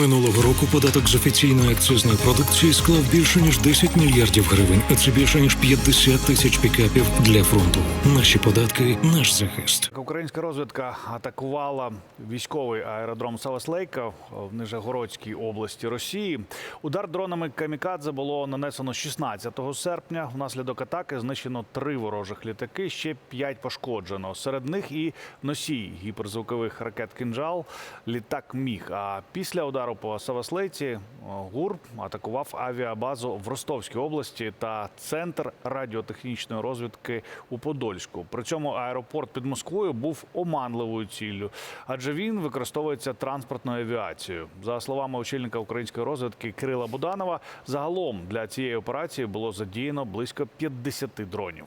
Минулого року податок з офіційної акцизної продукції склав більше ніж 10 мільярдів гривень, а це більше ніж 50 тисяч пікапів для фронту. Наші податки, наш захист. Українська розвідка атакувала військовий аеродром Саваслейка в Нижегородській області Росії. Удар дронами камікадзе було нанесено 16 серпня. Внаслідок атаки знищено три ворожих літаки, ще п'ять пошкоджено. Серед них і носій гіперзвукових ракет «Кинжал», літак Міг. А після удару по Саваслейці ГУР атакував авіабазу в Ростовській області та центр радіотехнічної розвідки у Подольську. При цьому аеропорт під Москвою був оманливою ціллю, адже він використовується транспортною авіацією. За словами очільника української розвідки Кирила Буданова, загалом для цієї операції було задіяно близько 50 дронів.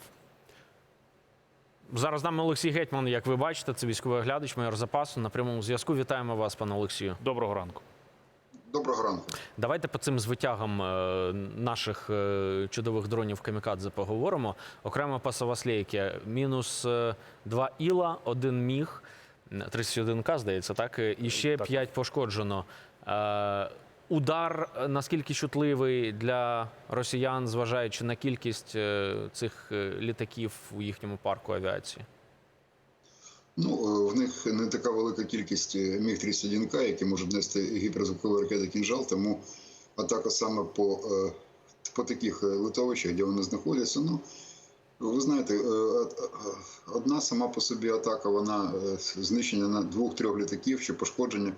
Зараз з нами Олексій Гетьман, як ви бачите, це військовий оглядач, майор запасу. На прямому зв'язку вітаємо вас, пане Олексію. Доброго ранку. Доброго ранку. Давайте по цим звитягам е, наших е, чудових дронів камікадзе поговоримо. Окремо по Саваслейки. Мінус е, два іла, один міг, 31К, здається, так? І ще Так. 5 пошкоджено. Удар наскільки чутливий для росіян, зважаючи на кількість цих літаків у їхньому парку авіації? Ну, е, в них не така велика кількість е, міг 31 к які можуть нести гіперзвукові ракети кінжал, тому атака саме по, е, по таких литовищах, де вони знаходяться. Ну, ви знаєте, одна сама по собі атака, вона знищення на двох-трьох літаків чи пошкодження,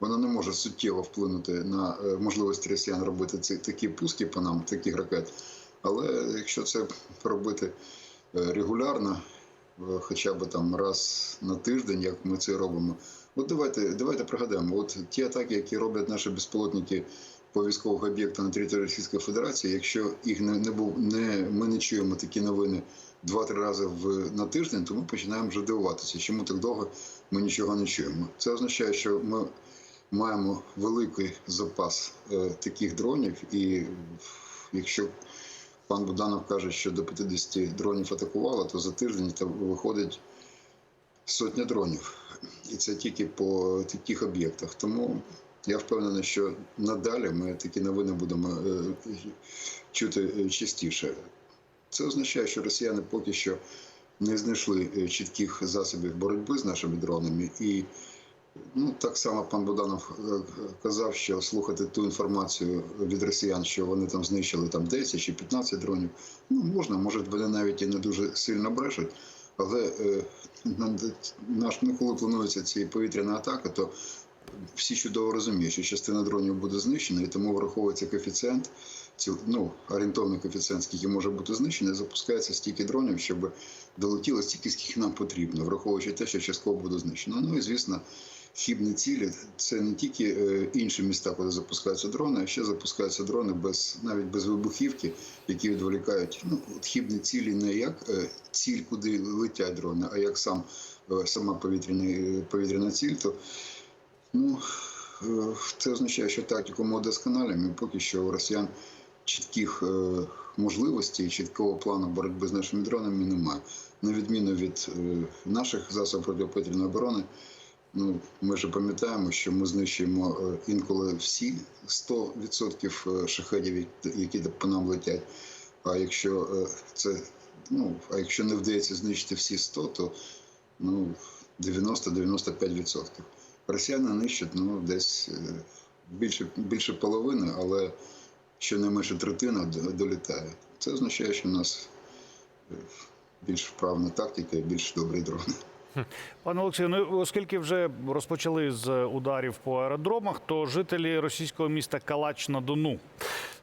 вона не може суттєво вплинути на можливості росіян робити ці такі пуски по нам, таких ракет. Але якщо це робити регулярно, хоча б там раз на тиждень, як ми це робимо. От давайте, давайте пригадаємо, от ті атаки, які роблять наші безпілотники по військових об'єктах на території Російської Федерації, якщо їх не, не був, не ми не чуємо такі новини два-три рази в на тиждень, то ми починаємо вже дивуватися, чому так довго ми нічого не чуємо. Це означає, що ми маємо великий запас е, таких дронів, і якщо пан Буданов каже, що до 50 дронів атакувало, то за тиждень там виходить сотня дронів. І це тільки по таких об'єктах. Тому я впевнений, що надалі ми такі новини будемо е, чути е, частіше. Це означає, що росіяни поки що не знайшли е, чітких засобів боротьби з нашими дронами. І ну, так само пан Буданов е, казав, що слухати ту інформацію від росіян, що вони там знищили там 10 чи 15 дронів. Ну, можна, може, вони навіть і не дуже сильно брешуть. Але е, наш, ну, коли планується ці повітряна атака, то всі чудово розуміють, що частина дронів буде знищена, і тому враховується коефіцієнт, ці- ну, орієнтовний коефіцієнт, скільки може бути знищено, запускається стільки дронів, щоб долетіло стільки, скільки нам потрібно, враховуючи те, що частково буде знищено. Ну і звісно, хібні цілі це не тільки е, інші міста, куди запускаються дрони, а ще запускаються дрони без навіть без вибухівки, які відволікають. Ну, от хібні цілі не як е, ціль, куди летять дрони, а як сам е, сама повітряна, повітряна ціль, то ну, це означає, що тактику ми удосконалюємо, поки що у росіян чітких можливостей, чіткого плану боротьби з нашими дронами немає. На відміну від наших засобів протиповітряної оборони, ну, ми ж пам'ятаємо, що ми знищуємо е, інколи всі 100% шахедів, які по нам летять. А якщо е, це, ну, а якщо не вдається знищити всі 100, то ну, 90-95%. Росіяни нищать ну, десь е, більше, більше половини, але щонайменше третина до- долітає. Це означає, що у нас е, більш вправна тактика і більш добрі дрони. Пане Олексію, ну оскільки вже розпочали з ударів по аеродромах, то жителі російського міста Калач на Дону.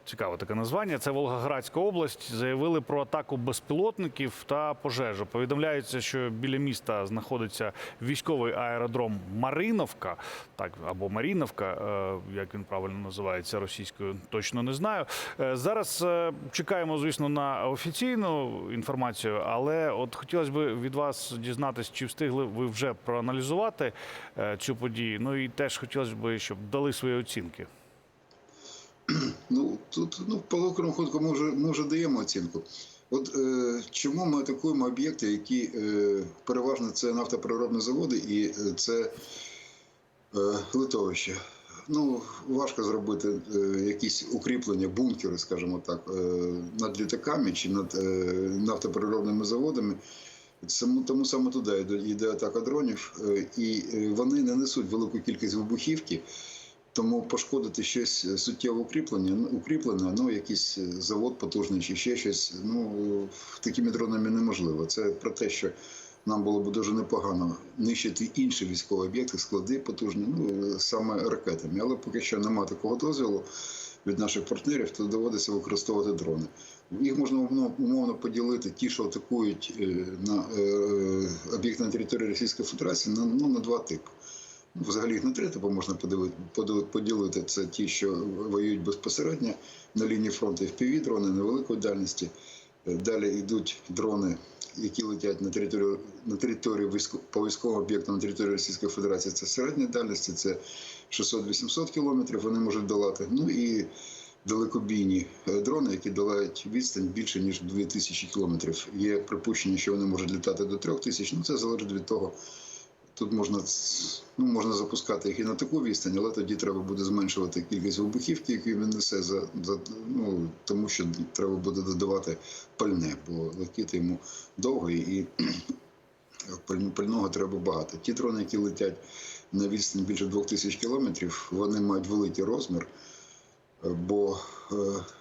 Цікаве таке названня. Це Волгоградська область. Заявили про атаку безпілотників та пожежу. Повідомляється, що біля міста знаходиться військовий аеродром Мариновка, так або Маріновка, е, як він правильно називається російською, точно не знаю. Е, Зараз е, чекаємо, звісно, на офіційну інформацію, але от хотілося б від вас дізнатися, чи встигли ви вже проаналізувати цю подію. Ну і теж хотілося б, щоб дали свої оцінки. Ну тут ну по великому вже, ми вже даємо оцінку. От е, чому ми атакуємо об'єкти, які е, переважно це нафтопереробні заводи і е, це е, литовище. Ну, важко зробити е, якісь укріплення, бункери, скажімо так, е, над літаками чи над е, нафтопереробними заводами. Тому, тому саме туди йде, йде атака дронів, е, і е, вони не несуть велику кількість вибухівки, тому пошкодити щось суттєво укріплення, ну, укріплене, ну якийсь завод потужний чи ще щось, ну такими дронами неможливо. Це про те, що нам було б дуже непогано нищити інші військові об'єкти, склади потужні, ну саме ракетами. Але поки що немає такого дозволу від наших партнерів, то доводиться використовувати дрони. Їх можна умовно- поділити, ті, що атакують е, на е, об'єкти на території Російської Федерації, на, ну, на два типи. Взагалі їх на три типи можна поділити, поділити. Це ті, що воюють безпосередньо на лінії фронту fpv дрони невеликої дальності. Е, Далі йдуть дрони, які летять на територію на територію по військовим об'єктам на території Російської Федерації. Це середні дальності, це 600-800 кілометрів. Вони можуть долати. Ну і далекобійні е, дрони, які долають відстань більше ніж 2000 кілометрів. Є припущення, що вони можуть літати до 3000. Ну це залежить від того. Тут можна ну, можна запускати їх і на таку відстань, але тоді треба буде зменшувати кількість вибухівки, яку він несе за, за ну тому, що треба буде додавати пальне, бо летіти йому довго і пального треба багато. Ті дрони, які летять на відстань більше 2000 кілометрів, вони мають великий розмір, е, бо е,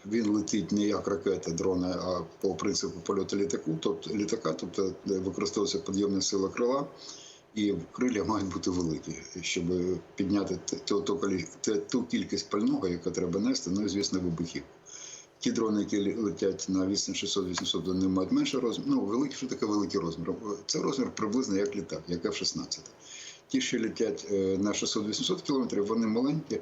він летить не як ракета дрона, а по принципу польоту літаку, тобто літака, тобто використовується підйомна сила крила. І крилля мають бути великі, щоб підняти ту, ту, ту кількість пального, яка треба нести, ну і звісно, вибухів. Ті дрони, які летять на відстань 600-800, вони мають менше розмір. Ну, великий, що таке великий розмір? Це розмір приблизно як літак, як F-16. Ті, що летять е, на 600-800 кілометрів, вони маленькі,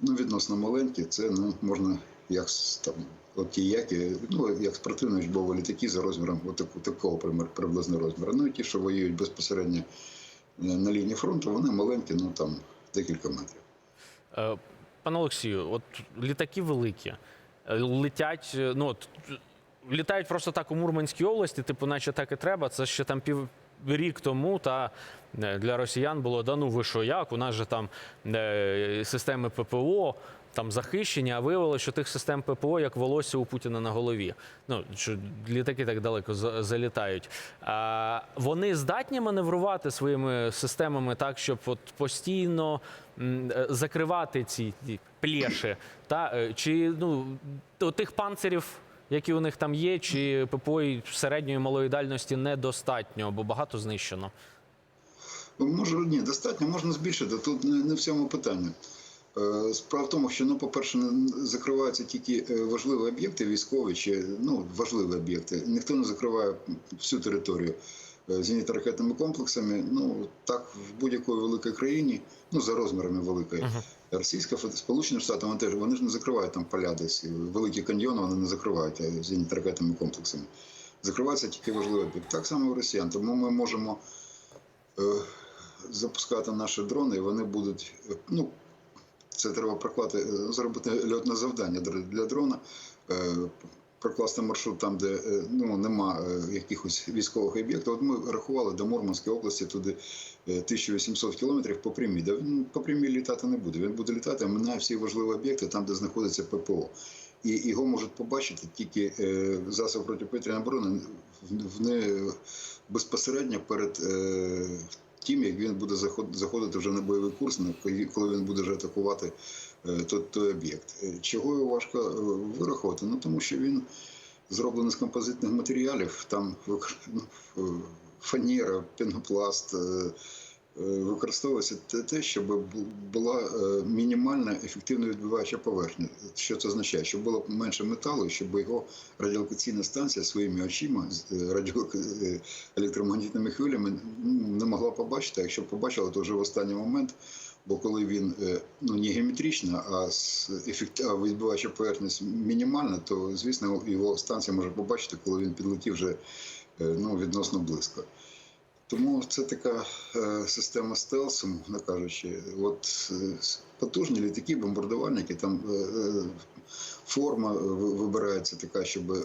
ну, відносно маленькі, це ну, можна як там, от ті які, ну, як спортивні учбові літаки за розміром от такого приблизно розміру. Ну і ті, що воюють безпосередньо е, на лінії фронту, вони маленькі, ну там декілька метрів. Е, Пане Олексію, от літаки великі, е, летять, е, ну от літають просто так у Мурманській області, типу, наче так і треба. Це ще там пів. Рік тому та е, для росіян було да ну ви що як? У нас же там е, системи ППО там захищені, а виявилося, що тих систем ППО як волосся у Путіна на голові. Ну що літаки так далеко залітають. А, вони здатні маневрувати своїми системами так, щоб от постійно е, закривати ці ті плеші, та е, чи ну тих панцирів. Які у них там є, чи ППО середньої малої дальності недостатньо, бо багато знищено. Ну, Може, ні, достатньо, можна збільшити. Тут не в цьому питання. Е, Справа в тому, що, ну, по-перше, закриваються тільки е, важливі об'єкти військові чи ну, важливі об'єкти. Ніхто не закриває всю територію е, зенітно-ракетними комплексами. Ну, так, в будь-якої великій країні, ну, за розмірами великої. Російська Фед- Сполучені Штати, вони теж вони ж не закривають там поля десь. Великі каньйони вони не закривають е, зенітно-ракетними комплексами. Закриваються тільки важливі об'єкти. Так само і росіян. Тому ми можемо е, запускати наші дрони, і вони будуть. Ну, це треба проклати, е, зробити льотне завдання для- дрона. е, Прокласти маршрут там, де е, ну, нема якихось військових об'єктів. От ми рахували до Мурманської області туди е, 1800 кілометрів по прямій. Да він по прямій літати не буде. Він буде літати, минає всі важливі об'єкти там, де знаходиться ППО. І його можуть побачити тільки засоби протиповітряної оборони в- безпосередньо перед тим, як він буде заходити вже на бойовий курс, коли- він буде вже атакувати е, той, той об'єкт. Е, Чого його важко е, вирахувати? Ну тому що він зроблений з композитних матеріалів, там ну, фанера, пенопласт. Е, Використовується те- щоб була е, мінімальна ефективно відбиваюча поверхня. Що це означає? Щоб було менше металу, щоб його радіолокаційна станція своїми очима з е, радіо- електромагнітними хвилями не могла побачити. А якщо побачила, то вже в останній момент. Бо коли він ну не геометрично, а відбиваюча поверхність мінімальна, то звісно його станція може побачити, коли він підлетів вже ну, відносно близько. Тому це така е, система стелсу, не кажучи. От е, потужні літаки, бомбардувальники, там е, форма вибирається така, щоб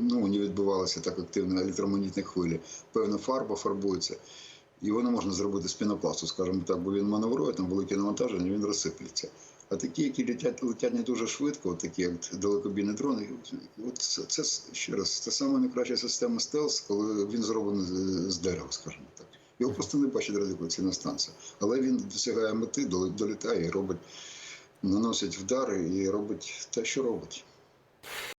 ну, не відбувалися так активно електромагнітні хвилі. Певна фарба фарбується. Його не можна зробити з пінопласту, скажімо так, бо він маневрує, там велике навантаження, він розсиплеться. А такі, які летять, летять не дуже швидко, от такі як далекобійні дрони, от це, це ще раз, та саме найкраща система стелс, коли він зроблений з, з дерева, скажімо так. Його просто не бачить радіолокаційна станція. Але він досягає мети, долітає і робить, наносить вдари і робить те, що робить.